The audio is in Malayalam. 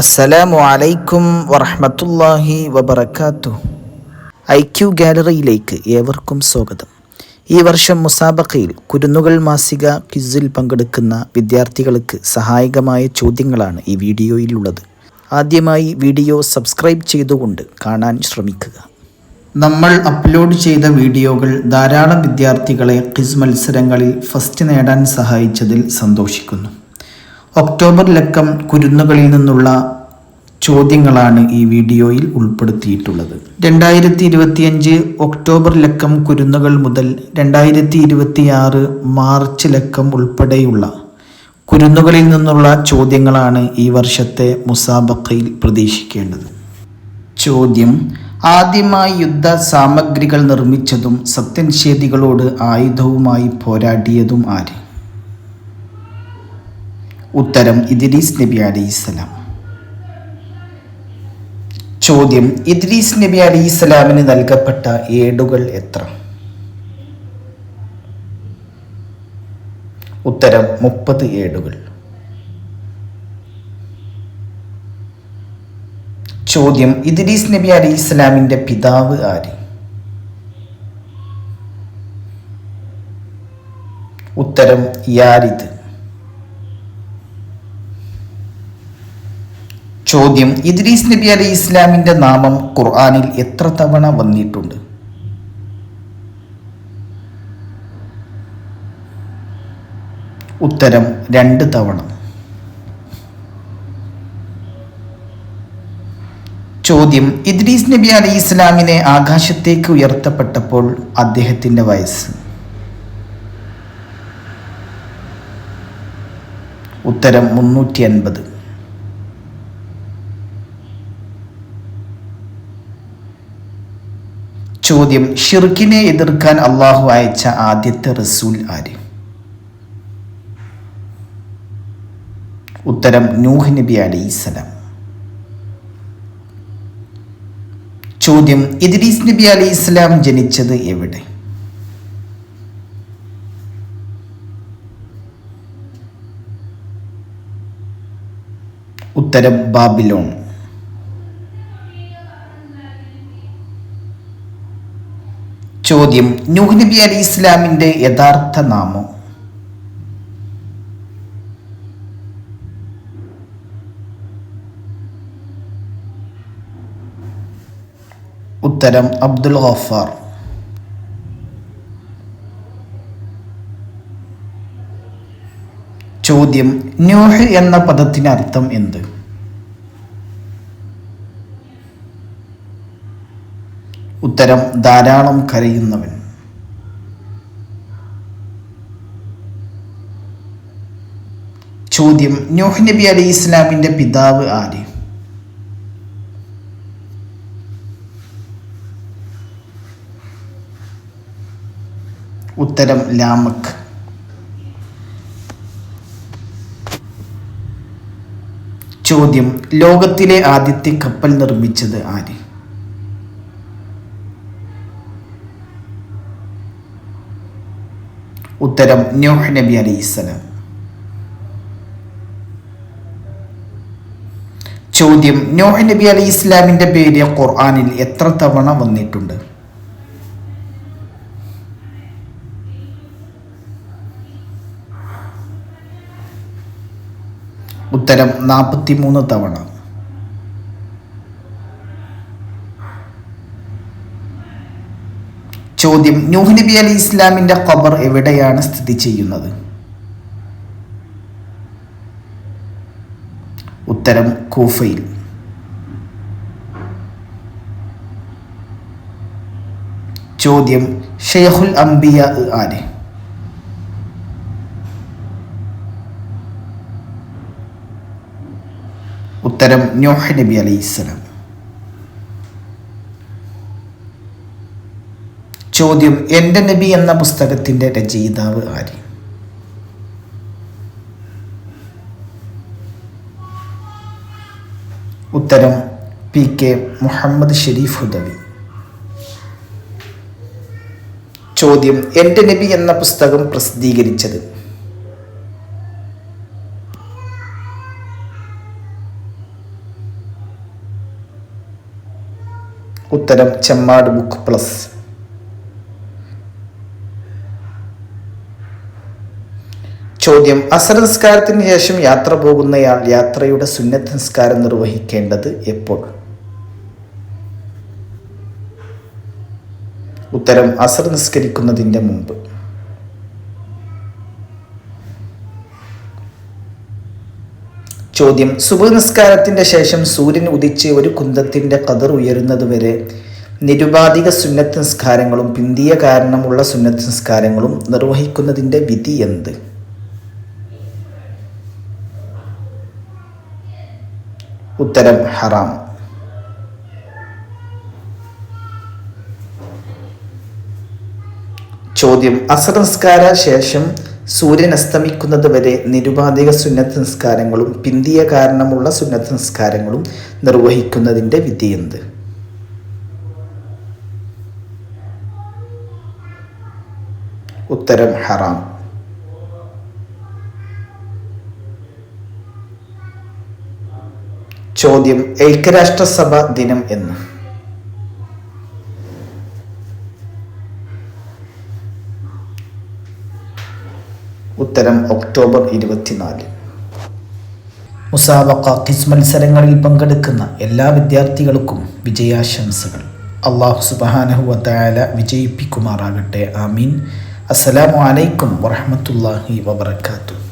അസ്സലാമു അലൈക്കും വറഹമത്തല്ലാഹി വബർക്കാത്തു ഐ ക്യു ഗാലറിയിലേക്ക് ഏവർക്കും സ്വാഗതം. ഈ വർഷം മുസാബക്കയിൽ കുരുന്നുകൾ മാസിക ക്വിസിൽ പങ്കെടുക്കുന്ന വിദ്യാർത്ഥികൾക്ക് സഹായകമായ ചോദ്യങ്ങളാണ് ഈ വീഡിയോയിലുള്ളത്. ആദ്യമായി വീഡിയോ സബ്സ്ക്രൈബ് ചെയ്തുകൊണ്ട് കാണാൻ ശ്രമിക്കുക. നമ്മൾ അപ്ലോഡ് ചെയ്ത വീഡിയോകൾ ധാരാളം വിദ്യാർത്ഥികളെ ക്വിസ് മത്സരങ്ങളിൽ ഫസ്റ്റ് നേടാൻ സഹായിച്ചതിൽ സന്തോഷിക്കുന്നു. ഒക്ടോബർ ലക്കം കുരുന്നുകളിൽ നിന്നുള്ള ചോദ്യങ്ങളാണ് ഈ വീഡിയോയിൽ ഉൾപ്പെടുത്തിയിട്ടുള്ളത്. രണ്ടായിരത്തി ഇരുപത്തിയഞ്ച് ഒക്ടോബർ ലക്കം കുരുന്നുകൾ മുതൽ രണ്ടായിരത്തി ഇരുപത്തിയാറ് മാർച്ച് ലക്കം ഉൾപ്പെടെയുള്ള കുരുന്നുകളിൽ നിന്നുള്ള ചോദ്യങ്ങളാണ് ഈ വർഷത്തെ മുസാബക്കയിൽ പ്രതീക്ഷിക്കേണ്ടത്. ചോദ്യം ആദ്യമായി യുദ്ധ സാമഗ്രികൾ നിർമ്മിച്ചതും സത്യനിഷേധികളോട് ആയുധവുമായി പോരാടിയതും ആര്? ഉത്തരം ഇദ്രീസ് നബി അലൈഹിസ്സലാം ചോദ്യം ഇദ്രീസ് നബി അലൈഹിസ്സലാമിന് നൽകപ്പെട്ട ഏടുകൾ എത്ര? ഉത്തരം മുപ്പത് ഏടുകൾ. ചോദ്യം ഇദ്രീസ് നബി അലി പിതാവ് ആര്? ഉത്തരം യാരിദ്. ചോദ്യം ഇദ്രീസ് നബി അലി ഇസ്ലാമിന്റെ നാമം ഖുർആാനിൽ എത്ര തവണ വന്നിട്ടുണ്ട്? ഉത്തരം രണ്ട് തവണ. ചോദ്യം ഇദ്രീസ് നബി അലി ഇസ്ലാമിനെ ആകാശത്തേക്ക് ഉയർത്തപ്പെട്ടപ്പോൾ അദ്ദേഹത്തിന്റെ വയസ്സ്? ഉത്തരം മുന്നൂറ്റി അൻപത്. ചോദ്യം ഷിർക്കിനെ എതിർക്കാൻ അള്ളാഹു അയച്ച ആദ്യത്തെ റസൂൽ ആര്? ഉത്തരം നൂഹ് നബി അലൈഹിസ്സലാം ചോദ്യം ഇദ്രീസ് നബി അലി ഇസ്ലാം ജനിച്ചത് എവിടെ? ഉത്തരം ബാബിലോൺ. ചോദ്യം നൂഹ് നബി അലി ഇസ്ലാമിന്റെ യഥാർത്ഥ നാമം. ഉത്തരം അബ്ദുൽ ഗഫാർ. ചോദ്യം നൂഹ് എന്ന പദത്തിന് അർത്ഥം എന്ത്? ഉത്തരം ധാരാളം കരയുന്നവൻ. ചോദ്യം നൂഹ് നബി അലി ഇസ്ലാമിന്റെ പിതാവ് ആര്? ഉത്തരം ലാമക്. ചോദ്യം ലോകത്തിലെ ആദ്യത്തെ കപ്പൽ നിർമ്മിച്ചത് ആര്? ഉത്തരം നൂഹ് നബി അലൈഹിസ്സലാം ചോദ്യം നൂഹ് നബി അലൈഹി ഇസ്ലാമിന്റെ പേര് ഖുർആാനിൽ എത്ര തവണ വന്നിട്ടുണ്ട്? ഉത്തരം നാൽപ്പത്തി മൂന്ന് തവണ. ചോദ്യം നൂഹ് നബി അലി ഇസ്ലാമിന്റെ ഖബർ എവിടെയാണ് സ്ഥിതി ചെയ്യുന്നത്? ഉത്തരം കൂഫയിൽ. ചോദ്യം ഷെയ്ഖുൽ അംബിയ ആര്? ഉത്തരം നൂഹ് നബി അലൈഹി ചോദ്യം എന്റെ നബി എന്ന പുസ്തകത്തിന്റെ രചയിതാവ് ആര്? ഉത്തരം പി കെ മുഹമ്മദ് ഷെരീഫ് ഹുദവി ചോദ്യം എന്റെ നബി എന്ന പുസ്തകം പ്രസിദ്ധീകരിച്ചത്? ഉത്തരം ചെമ്മാട് ബുക്ക് പ്ലസ്. ചോദ്യം. അസർ നിസ്കാരത്തിന് ശേഷം യാത്ര പോകുന്നയാൾ യാത്രയുടെ സുന്നത്ത് നിസ്കാരം നിർവഹിക്കേണ്ടത് എപ്പോൾ? ഉത്തരം അസർ നിസ്കരിക്കുന്നതിന്റെ മുമ്പ്. ചോദ്യം സുബഹ് നിസ്കാരത്തിന്റെ ശേഷം സൂര്യൻ ഉദിച്ച് ഒരു കുന്തത്തിന്റെ കതിർ ഉയരുന്നതുവരെ നിരുപാധിക സുന്നത്ത് നിസ്കാരങ്ങളും പിന്തിയ കാരണമുള്ള സുന്നത്ത് നിസ്കാരങ്ങളും നിർവഹിക്കുന്നതിന്റെ വിധി എന്ത്? ഉത്തരം ഹറാം. ചോദ്യം. അസർ നിസ്കാര ശേഷം സൂര്യൻ അസ്തമിക്കുന്നത് വരെ നിരുപാധിക സുന്നത്ത് നിസ്കാരങ്ങളും പിന്തിയ കാരണമുള്ള സുന്നത്ത് നിസ്കാരങ്ങളും നിർവഹിക്കുന്നതിന്റെ വിധി എന്ത്? ഉത്തരം ഹറാം. ചോദ്യം ഐക്യരാഷ്ട്രസഭ ദിനം എന്ന്. ഉത്തരം ഒക്ടോബർ ഇരുപത്തിനാല്. മുസാബക്ക ക്വിസ് മത്സരങ്ങളിൽ പങ്കെടുക്കുന്ന എല്ലാ വിദ്യാർത്ഥികൾക്കും വിജയാശംസകൾ. അള്ളാഹു സുബാനഹുവല വിജയിപ്പിക്കുമാറാകട്ടെ. ആമീൻ. അസ്സലാമു അലൈക്കും വറഹമത്തല്ലാഹി വബർക്കാത്തു